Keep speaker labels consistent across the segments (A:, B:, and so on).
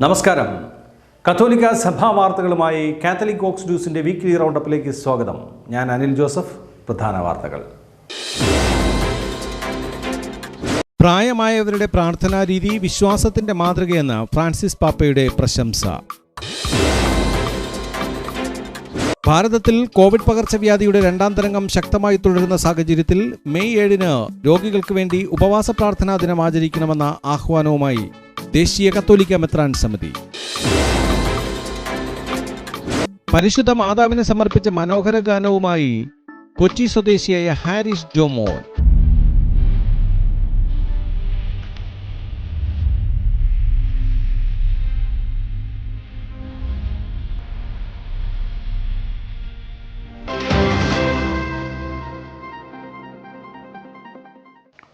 A: നമസ്കാരം. കത്തോലിക്ക സഭാ വാർത്തകളുമായി കാത്തലിക് ഓക്സ് ന്യൂസിന്റെ വീക്ക്ലി റൗണ്ടപ്പിലേക്ക് സ്വാഗതം. ഞാൻ അനിൽ ജോസഫ് പ്രധാന വാർത്തകൾ.
B: പ്രായമായവരുടെ പ്രാർത്ഥനാ രീതി വിശ്വാസത്തിന്റെ മാതൃകയെന്ന് ഫ്രാൻസിസ് പാപ്പയുടെ പ്രശംസ. ഭാരതത്തിൽ കോവിഡ് പകർച്ചവ്യാധിയുടെ രണ്ടാം തരംഗം ശക്തമായി തുടരുന്ന സാഹചര്യത്തിൽ മെയ് ഏഴിന് രോഗികൾക്ക് വേണ്ടി ഉപവാസ പ്രാർത്ഥനാ ദിനം ആചരിക്കണമെന്ന ആഹ്വാനവുമായി ദേശീയ കത്തോലിക്ക മെത്രാൻ സമിതി. പരിശുദ്ധ മാതാവിനെ സമർപ്പിച്ച മനോഹര ഗാനവുമായി കൊച്ചി സ്വദേശിയായ ഹാരിസ് ജോമോൻ.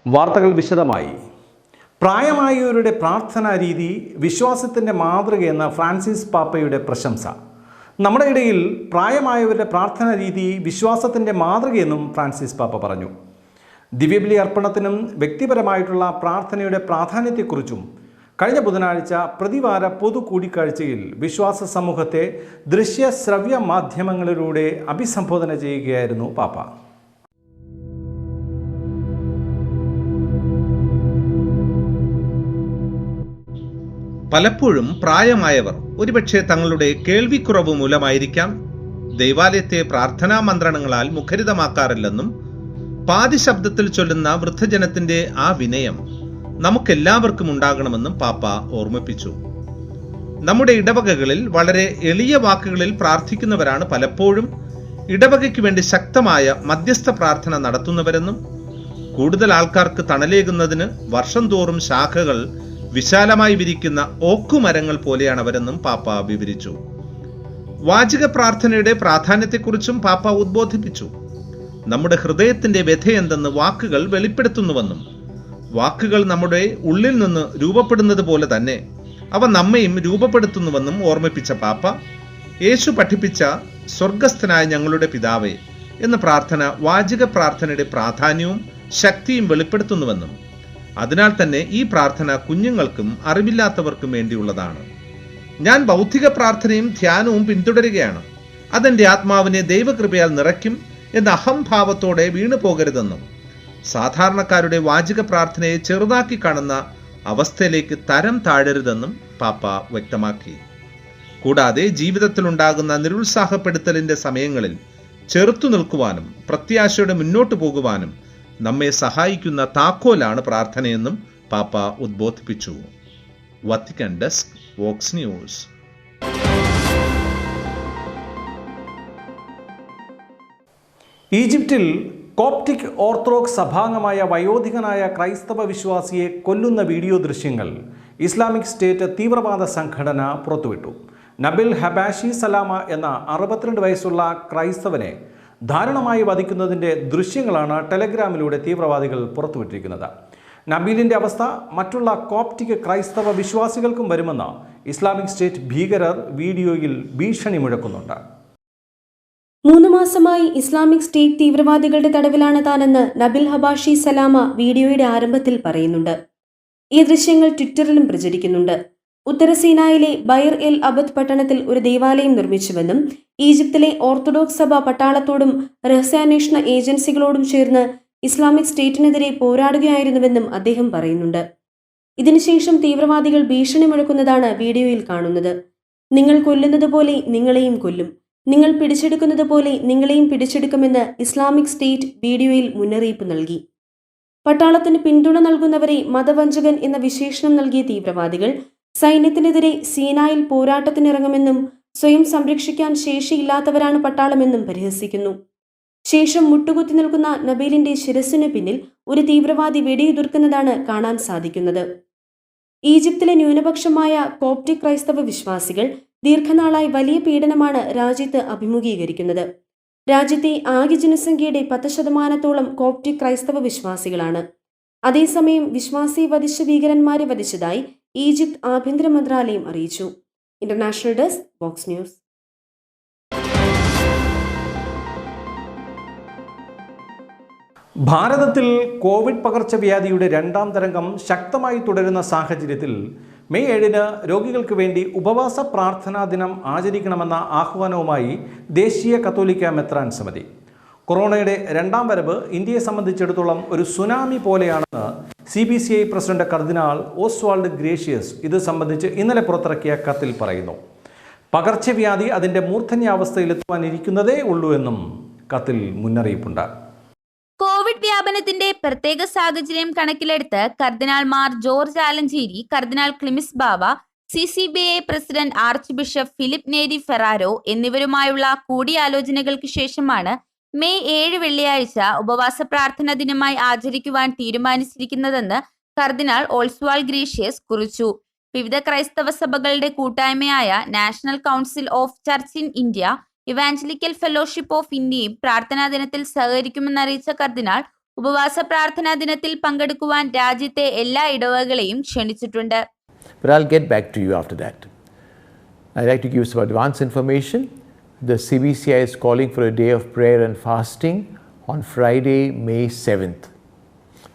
A: വാർത്തകൾ വിശദമായി. പ്രായമായവരുടെ പ്രാർത്ഥനാ രീതി വിശ്വാസത്തിന്റെ മാതൃകയെന്ന ഫ്രാൻസിസ് പാപ്പയുടെ പ്രശംസ. നമ്മുടെ ഇടയിൽ പ്രായമായവരുടെ പ്രാർത്ഥനാ രീതി വിശ്വാസത്തിന്റെ മാതൃകയെന്നും ഫ്രാൻസിസ് പാപ്പ പറഞ്ഞു. ദിവ്യബലി അർപ്പണത്തിനും വ്യക്തിപരമായിട്ടുള്ള പ്രാർത്ഥനയുടെ പ്രാധാന്യത്തെക്കുറിച്ചും കഴിഞ്ഞ ബുധനാഴ്ച പ്രതിവാര പൊതു കൂടിക്കാഴ്ചയിൽ വിശ്വാസ സമൂഹത്തെ ദൃശ്യ ശ്രവ്യ മാധ്യമങ്ങളിലൂടെ അഭിസംബോധന ചെയ്യുകയായിരുന്നു പാപ്പ.
C: പലപ്പോഴും പ്രായമായവർ ഒരുപക്ഷെ തങ്ങളുടെ കേൾവിക്കുറവ് മൂലമായിരിക്കാം. ദൈവാലയത്തെ പ്രാർത്ഥനാ മന്ത്രണങ്ങളാൽ മുഖരിതമാക്കാറില്ലെന്നും പാതി ശബ്ദത്തിൽ ചൊല്ലുന്ന വൃദ്ധജനത്തിന്റെ ആ വിനയം നമുക്കെല്ലാവർക്കും ഉണ്ടാകണമെന്നും പാപ്പ ഓർമ്മിപ്പിച്ചു. നമ്മുടെ ഇടവകകളിൽ വളരെ എളിയ വാക്കുകളിൽ പ്രാർത്ഥിക്കുന്നവരാണ് പലപ്പോഴും ഇടവകയ്ക്ക് വേണ്ടി ശക്തമായ മധ്യസ്ഥ പ്രാർത്ഥന നടത്തുന്നവരെന്നും കൂടുതൽ ആൾക്കാർക്ക് തണലേകുന്നതിന് വർഷം തോറും ശാഖകൾ വിശാലമായി വിരിക്കുന്ന ഓക്കുമരങ്ങൾ പോലെയാണ് അവരെന്നും പാപ്പ വിവരിച്ചു. വാചിക പ്രാർത്ഥനയുടെ പ്രാധാന്യത്തെക്കുറിച്ചും പാപ്പ ഉദ്ബോധിപ്പിച്ചു. നമ്മുടെ ഹൃദയത്തിന്റെ വ്യഥയെന്തെന്ന് വാക്കുകൾ വെളിപ്പെടുത്തുന്നുവെന്നും വാക്കുകൾ നമ്മുടെ ഉള്ളിൽ നിന്ന് രൂപപ്പെടുന്നത് പോലെ തന്നെ അവ നമ്മയും രൂപപ്പെടുത്തുന്നുവെന്നും ഓർമ്മിപ്പിച്ച പാപ്പ യേശു പഠിപ്പിച്ച സ്വർഗസ്ഥനായ ഞങ്ങളുടെ പിതാവേ എന്ന പ്രാർത്ഥന വാചിക പ്രാർത്ഥനയുടെ പ്രാധാന്യവും ശക്തിയും വെളിപ്പെടുത്തുന്നുവെന്നും അതിനാൽ തന്നെ ഈ പ്രാർത്ഥന കുഞ്ഞുങ്ങൾക്കും അറിവില്ലാത്തവർക്കും വേണ്ടിയുള്ളതാണ്. ഞാൻ ബൗദ്ധിക പ്രാർത്ഥനയും ധ്യാനവും പിന്തുടരുകയാണ്. അതെന്റെ ആത്മാവിനെ ദൈവകൃപയാൽ നിറയ്ക്കും എന്ന അഹംഭാവത്തോടെ വീണു പോകരുതെന്നും സാധാരണക്കാരുടെ വാചിക പ്രാർത്ഥനയെ ചെറുതാക്കി കാണുന്ന അവസ്ഥയിലേക്ക് തരം താഴരുതെന്നും പാപ്പ വ്യക്തമാക്കി. കൂടാതെ ജീവിതത്തിലുണ്ടാകുന്ന നിരുത്സാഹപ്പെടുത്തലിന്റെ സമയങ്ങളിൽ ചെറുത്തു നിൽക്കുവാനും പ്രത്യാശയുടെ മുന്നോട്ടു പോകുവാനും നമ്മെ സഹായിക്കുന്ന താക്കോലാണ് പ്രാർത്ഥനയെന്നും പാപ്പ ഉദ്ബോധിപ്പിച്ചു. Vatican desk Vox news.
A: ഈജിപ്തിൽ കോപ്റ്റിക് ഓർത്തഡോക്സ് സഭാംഗമായ വയോധികനായ ക്രൈസ്തവ വിശ്വാസിയെ കൊല്ലുന്ന വീഡിയോ ദൃശ്യങ്ങൾ ഇസ്ലാമിക് സ്റ്റേറ്റ് തീവ്രവാദ സംഘടന പുറത്തുവിട്ടു. നബിൽ ഹബാഷി സലാമ എന്ന അറുപത്തിരണ്ട് വയസ്സുള്ള ക്രൈസ്തവനെ ദാരുണമായി വധിക്കുന്നതിന്റെ ദൃശ്യങ്ങളാണ് ടെലഗ്രാമിലൂടെ തീവ്രവാദികൾ പുറത്തുവിട്ടിരിക്കുന്നത്. നബീലിന്റെ അവസ്ഥ മറ്റുള്ള കോപ്റ്റിക് ക്രൈസ്തവ വിശ്വാസികൾക്കും വരുമെന്ന് ഇസ്ലാമിക് സ്റ്റേറ്റ് ഭീകരർ വീഡിയോയിൽ ഭീഷണി മുഴക്കുന്നുണ്ട്
D: മൂന്ന് മാസമായി ഇസ്ലാമിക് സ്റ്റേറ്റ് തീവ്രവാദികളുടെ തടവിലാണ് താനെന്ന് നബിൽ ഹബാഷി സലാമ വീഡിയോയുടെ ആരംഭത്തിൽ പറയുന്നുണ്ട്. ഈ ദൃശ്യങ്ങൾ ട്വിറ്ററിലും പ്രചരിക്കുന്നുണ്ട്. ഉത്തര സീനായിലെ ബൈർ എൽ അബദ് പട്ടണത്തിൽ ഒരു ദേവാലയം നിർമ്മിച്ചുവെന്നും ഈജിപ്തിലെ ഓർത്തഡോക്സ് സഭ പട്ടാളത്തോടും രഹസ്യാന്വേഷണ ഏജൻസികളോടും ചേർന്ന് ഇസ്ലാമിക് സ്റ്റേറ്റിനെതിരെ പോരാടുകയായിരുന്നുവെന്നും അദ്ദേഹം പറയുന്നുണ്ട്. ഇതിനുശേഷം തീവ്രവാദികൾ ഭീഷണി മുഴക്കുന്നതാണ് വീഡിയോയിൽ കാണുന്നത്. നിങ്ങൾ കൊല്ലുന്നത് പോലെ നിങ്ങളെയും കൊല്ലും. നിങ്ങൾ പിടിച്ചെടുക്കുന്നത് പോലെ നിങ്ങളെയും പിടിച്ചെടുക്കുമെന്ന് ഇസ്ലാമിക് സ്റ്റേറ്റ് വീഡിയോയിൽ മുന്നറിയിപ്പ് നൽകി. പട്ടാളത്തിന് പിന്തുണ നൽകുന്നവരെ മതവഞ്ചകൻ എന്ന വിശേഷണം നൽകിയ തീവ്രവാദികൾ സൈന്യത്തിനെതിരെ സീനായിൽ പോരാട്ടത്തിനിറങ്ങുമെന്നും സ്വയം സംരക്ഷിക്കാൻ ശേഷിയില്ലാത്തവരാണ് പട്ടാളമെന്നും പരിഹസിക്കുന്നു. ശേഷം മുട്ടുകുത്തി നിൽക്കുന്ന നബീലിന്റെ ശിരസിന് പിന്നിൽ ഒരു തീവ്രവാദി വെടിയുതിർക്കുന്നതാണ് കാണാൻ സാധിക്കുന്നത്. ഈജിപ്തിലെ ന്യൂനപക്ഷമായ കോപ്റ്റിക് ക്രൈസ്തവ വിശ്വാസികൾ ദീർഘനാളായി വലിയ പീഡനമാണ് രാജ്യത്ത് അഭിമുഖീകരിക്കുന്നത്. രാജ്യത്തെ ആകെ ജനസംഖ്യയുടെ പത്ത് ശതമാനത്തോളം കോപ്റ്റിക് ക്രൈസ്തവ വിശ്വാസികളാണ്. അതേസമയം വിശ്വാസി വധിച്ച ഭീകരന്മാരെ വധിച്ചതായി ഈജിപ്ത് ആഭ്യന്തര മന്ത്രാലയം അറിയിച്ചു. ഇന്റർനാഷണൽ ഡെസ്ക് ബോക്സ് ന്യൂസ്
A: ഭാരതത്തിൽ കോവിഡ് പകർച്ചവ്യാധിയുടെ രണ്ടാം തരംഗം ശക്തമായി തുടരുന്ന സാഹചര്യത്തിൽ മെയ് ഏഴിന് രോഗികൾക്ക് വേണ്ടി ഉപവാസ പ്രാർത്ഥനാ ദിനം ആചരിക്കണമെന്ന ആഹ്വാനവുമായി ദേശീയ കത്തോലിക്ക മെത്രാൻ സമിതി. കൊറോണയുടെ രണ്ടാം വരവ് ഇന്ത്യയെ സംബന്ധിച്ചിടത്തോളം ഒരു സുനാമി പോലെയാണെന്ന് C B C I president cardinal Oswald Gracias ഇത് സംബന്ധിച്ച് ഇന്നലെ പുറത്തിറക്കിയ കത്തിൽ പറയുന്നു. പകർച്ചവ്യാധി അതിന്റെ മൂർധന്യാവസ്ഥയിലെത്തുവാനിരിക്കുന്നതേ ഉള്ളൂ എന്നും കത്തിൽ മുന്നറിയിപ്പുണ്ട്.
E: കോവിഡ് വ്യാപനത്തിന്റെ പ്രത്യേക സാഹചര്യം കണക്കിലെടുത്ത് cardinal Mar George Alencherry cardinal Cleemis Bava C C B I president archbishop Philip Neri Ferrao എന്നിവരുമായുള്ള കൂടിയാലോചനകൾക്ക് ശേഷമാണ് മെയ് ഏഴ് വെള്ളിയാഴ്ച ഉപവാസ പ്രാർത്ഥന ദിനമായി ആചരിക്കുവാൻ തീരുമാനിച്ചിരിക്കുന്നതെന്ന് കർദിനാൾ ഓൾസ്വാൾ ഗ്രീഷ്യസ് കുറിച്ചു വിവിധ ക്രൈസ്തവ സഭകളുടെ കൂട്ടായ്മയായ National Council of Church in India Evangelical Fellowship of ഇന്ത്യയും പ്രാർത്ഥനാ ദിനത്തിൽ സഹകരിക്കുമെന്നറിയിച്ച കർദിനാൾ ഉപവാസ പ്രാർത്ഥനാ ദിനത്തിൽ പങ്കെടുക്കുവാൻ രാജ്യത്തെ എല്ലാ ഇടവകളെയും ക്ഷണിച്ചിട്ടുണ്ട്.
F: I'd like to give some advance information. The CBCI is calling for a day of prayer and fasting on Friday, May 7th.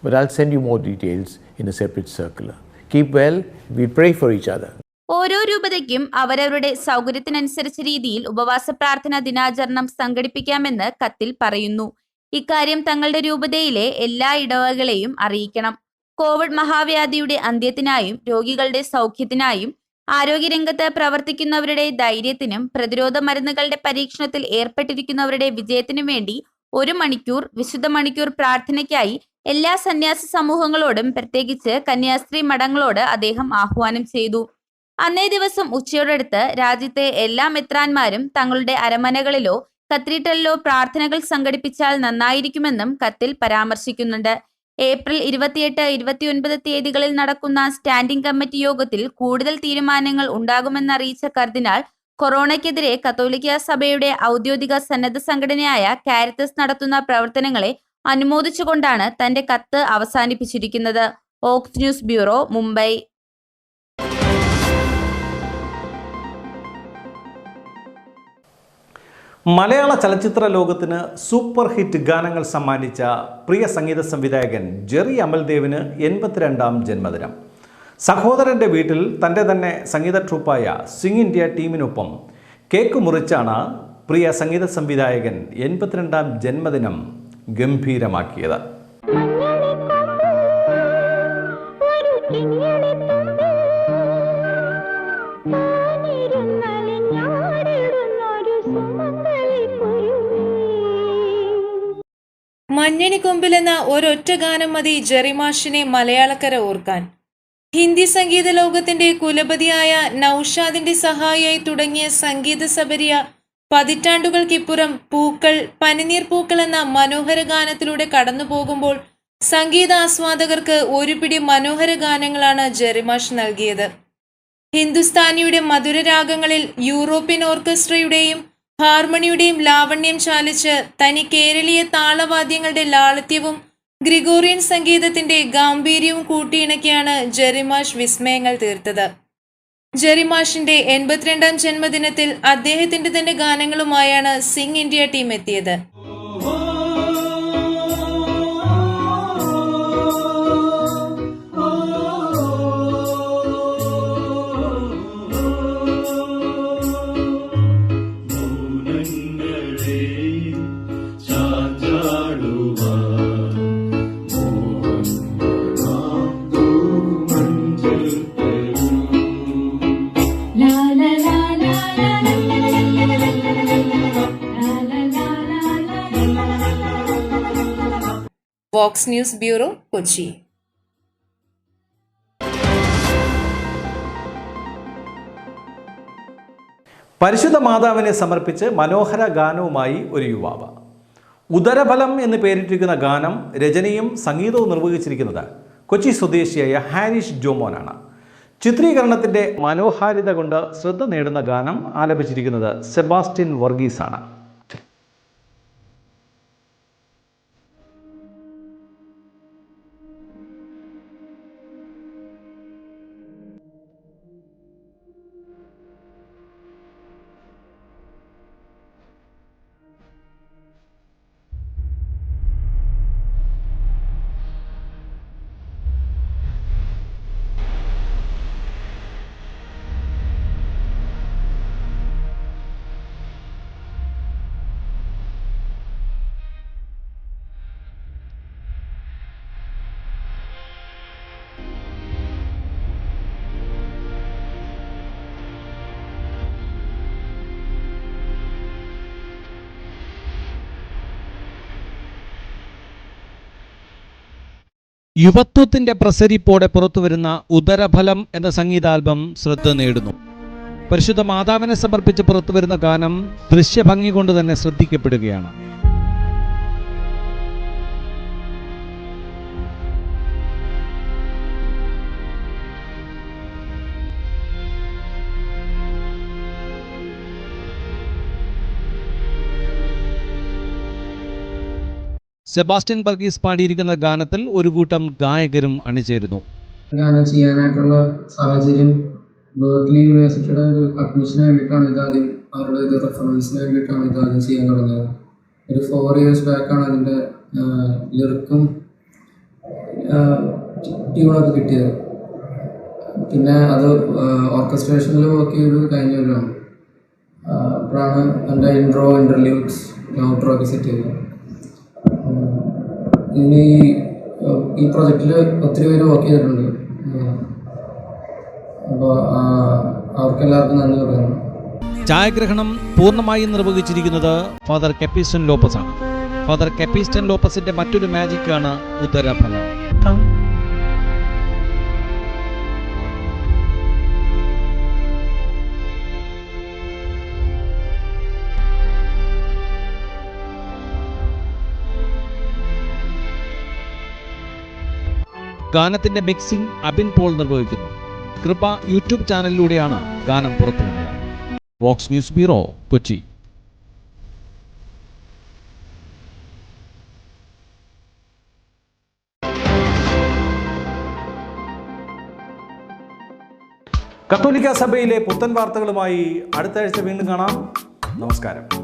F: But I'll send you more details in a separate circular. Keep well, we pray for each other.
E: ഓരോ രൂപതയ്ക്കും അവരവരുടെ സൗകര്യത്തിനനുസരിച്ച രീതിയിൽ ഉപവാസ പ്രാർത്ഥന ദിനാചരണം സംഘടിപ്പിക്കാമെന്ന് കത്തിൽ പറയുന്നു ഇക്കാര്യം തങ്ങളുടെ രൂപതയിലെ എല്ലാ ഇടവകളെയും അറിയിക്കണം കോവിഡ് മഹാവ്യാധിയുടെ അന്ത്യത്തിനായും രോഗികളുടെ സൗഖ്യത്തിനായും ആരോഗ്യരംഗത്ത് പ്രവർത്തിക്കുന്നവരുടെ ധൈര്യത്തിനും പ്രതിരോധ മരുന്നുകളുടെ പരീക്ഷണത്തിൽ ഏർപ്പെട്ടിരിക്കുന്നവരുടെ വിജയത്തിനും വേണ്ടി ഒരു മണിക്കൂർ വിശുദ്ധ മണിക്കൂർ പ്രാർത്ഥനയ്ക്കായി എല്ലാ സന്യാസി സമൂഹങ്ങളോടും പ്രത്യേകിച്ച് കന്യാസ്ത്രീ മഠങ്ങളോട് അദ്ദേഹം ആഹ്വാനം ചെയ്തു. അന്നേ ദിവസം ഉച്ചയോടടുത്ത് രാജ്യത്തെ എല്ലാ മെത്രാന്മാരും തങ്ങളുടെ അരമനകളിലോ കത്തീഡ്രലിലോ പ്രാർത്ഥനകൾ സംഘടിപ്പിച്ചാൽ നന്നായിരിക്കുമെന്നും കത്തിൽ പരാമർശിക്കുന്നുണ്ട്. ഏപ്രിൽ ഇരുപത്തിയെട്ട് ഇരുപത്തിയൊൻപത് തീയതികളിൽ നടക്കുന്ന സ്റ്റാൻഡിംഗ് കമ്മിറ്റി യോഗത്തിൽ കൂടുതൽ തീരുമാനങ്ങൾ ഉണ്ടാകുമെന്നറിയിച്ച കർദിനാൾ കൊറോണയ്ക്കെതിരെ കത്തോലിക്ക സഭയുടെ ഔദ്യോഗിക സന്നദ്ധ സംഘടനയായ കാരിത്തസ് നടത്തുന്ന പ്രവർത്തനങ്ങളെ അനുമോദിച്ചുകൊണ്ടാണ് തന്റെ കത്ത് അവസാനിപ്പിച്ചിരിക്കുന്നത്. Vox news bureau Mumbai.
A: മലയാള ചലച്ചിത്ര ലോകത്തിന് സൂപ്പർ ഹിറ്റ് ഗാനങ്ങൾ സമ്മാനിച്ച പ്രിയ സംഗീത സംവിധായകൻ ജെറി അമൽദേവിന് എൺപത്തിരണ്ടാം ജന്മദിനം. സഹോദരന്റെ വീട്ടിൽ തന്റെ തന്നെ സംഗീത ട്രൂപ്പായ സിംഗ് ഇന്ത്യ ടീമിനൊപ്പം കേക്ക് മുറിച്ചാണ് പ്രിയ സംഗീത സംവിധായകൻ എൺപത്തിരണ്ടാം ജന്മദിനം ഗംഭീരമാക്കിയത്.
G: മഞ്ഞണിക്കൊമ്പിൽ എന്ന ഒരൊറ്റ ഗാനം മതി ജെറിമാഷിനെ മലയാളക്കര ഓർക്കാൻ. ഹിന്ദി സംഗീത ലോകത്തിന്റെ കുലപതിയായ നൌഷാദിന്റെ സഹായിയായി തുടങ്ങിയ സംഗീത സബരിയ പതിറ്റാണ്ടുകൾക്കിപ്പുറം പൂക്കൾ പനിനീർ പൂക്കൾ എന്ന മനോഹര ഗാനത്തിലൂടെ കടന്നു പോകുമ്പോൾ സംഗീത ആസ്വാദകർക്ക് ഒരു പിടി മനോഹര ഗാനങ്ങളാണ് ജെറിമാഷ് നൽകിയത്. ഹിന്ദുസ്ഥാനിയുടെ മധുരരാഗങ്ങളിൽ യൂറോപ്യൻ ഓർക്കസ്ട്രയുടെയും ഹാർമണിയുടെയും ലാവണ്യം ചാലിച്ച് തനി കേരളീയ താളവാദ്യങ്ങളുടെ ലാളിത്യവും ഗ്രിഗോറിയൻ സംഗീതത്തിന്റെ ഗാംഭീര്യവും കൂട്ടിയിണക്കിയാണ് ജെറിമാഷ് വിസ്മയങ്ങൾ തീർത്തത്. ജെറിമാഷിന്റെ എൺപത്തിരണ്ടാം ജന്മദിനത്തിൽ അദ്ദേഹത്തിന്റെ തന്നെ ഗാനങ്ങളുമായാണ് സിംഗ് ഇന്ത്യ ടീം എത്തിയത്. Vox news bureau Kochi.
A: പരിശുദ്ധ മാതാവിനെ സമർപ്പിച്ച് മനോഹര ഗാനവുമായി ഒരു യുവാവ്. ഉദരബലം എന്ന് പേരിട്ടിരിക്കുന്ന ഗാനം രചനയും സംഗീതവും നിർവഹിച്ചിരിക്കുന്നത് കൊച്ചി സ്വദേശിയായ ഹാരിഷ് ജോമോനാണ്. ചിത്രീകരണത്തിന്റെ മനോഹാരിത കൊണ്ട് ശ്രദ്ധ നേടുന്ന ഗാനം ആലപിച്ചിരിക്കുന്നത് സെബാസ്റ്റ്യൻ വർഗീസാണ്. യുവത്വത്തിന്റെ പ്രസരിപ്പോടെ പുറത്തുവരുന്ന ഉദരഫലം എന്ന സംഗീതാൽബം ശ്രദ്ധ നേടുന്നു. പരിശുദ്ധ മാതാവിനെ സമർപ്പിച്ച് പുറത്തുവരുന്ന ഗാനം ദൃശ്യഭംഗി കൊണ്ട് തന്നെ ശ്രദ്ധിക്കപ്പെടുകയാണ്. സെബാസ്റ്റ്യൻ പർഗീസ് പാടിയിരിക്കുന്ന ഗാനത്തിൽ ഒരു കൂട്ടം ഗായകരും അണിചേരുന്നു.
H: ഗാനം ചെയ്യാനായിട്ടുള്ള സാഹചര്യം ബേർക്ക്ലി യൂണിവേഴ്സിറ്റിയുടെ ഒരു അഡ്മിഷന് വേണ്ടിയിട്ടാണ് ഇതാദ്യം അവരുടെ ഒരു റെഫറൻസിന് വേണ്ടിയിട്ടാണ് ഇതാദ്യം ചെയ്യാൻ തുടങ്ങിയത്. ഒരു ഫോർ ഇയേഴ്സ് ബാക്കാണ് അതിന്റെ ലിറിക്കും ട്യൂണൊക്കെ കിട്ടിയത്. പിന്നെ അത് ഓർക്കസ്ട്രേഷനിൽ വർക്ക് ചെയ്ത് കഴിഞ്ഞ കൊല്ലമാണ് അപ്പോഴാണ് എന്റെ ഇൻട്രോ ഇന്റർല്യൂഡ്സ് ഔട്ട്രോ ഒക്കെ സെറ്റ് ചെയ്തത്. ഇനി ഈ പ്രൊജക്റ്റിൽ ഒത്തിരി പേര് വർക്ക് ചെയ്തിട്ടുണ്ട്. അപ്പോൾ അവർക്കെല്ലാവർക്കും നന്ദി പറയുന്നു.
A: ഛായാഗ്രഹണം പൂർണമായി നിർവഹിച്ചിരിക്കുന്നത് ഫാദർ കെപ്പീസ്റ്റൻ ലോപ്പസാണ്. ഫാദർ കെപ്പീസ്റ്റൻ ലോപ്പസിന്റെ മറ്റൊരു മാജിക്കാണ് ഉദരഫലം ഗാനത്തിന്റെ മിക്സിംഗ് അബിൻ പോൾ നിർവഹിക്കുന്നു. കൃപ യൂട്യൂബ് ചാനലിലൂടെയാണ് ഗാനം പുറത്തുവരുന്നത്. Vox news bureau Kochi.
I: കത്തോലിക്ക സഭയിലെ പുത്തൻ വാർത്തകളുമായി അടുത്ത ആഴ്ച വീണ്ടും കാണാം. നമസ്കാരം.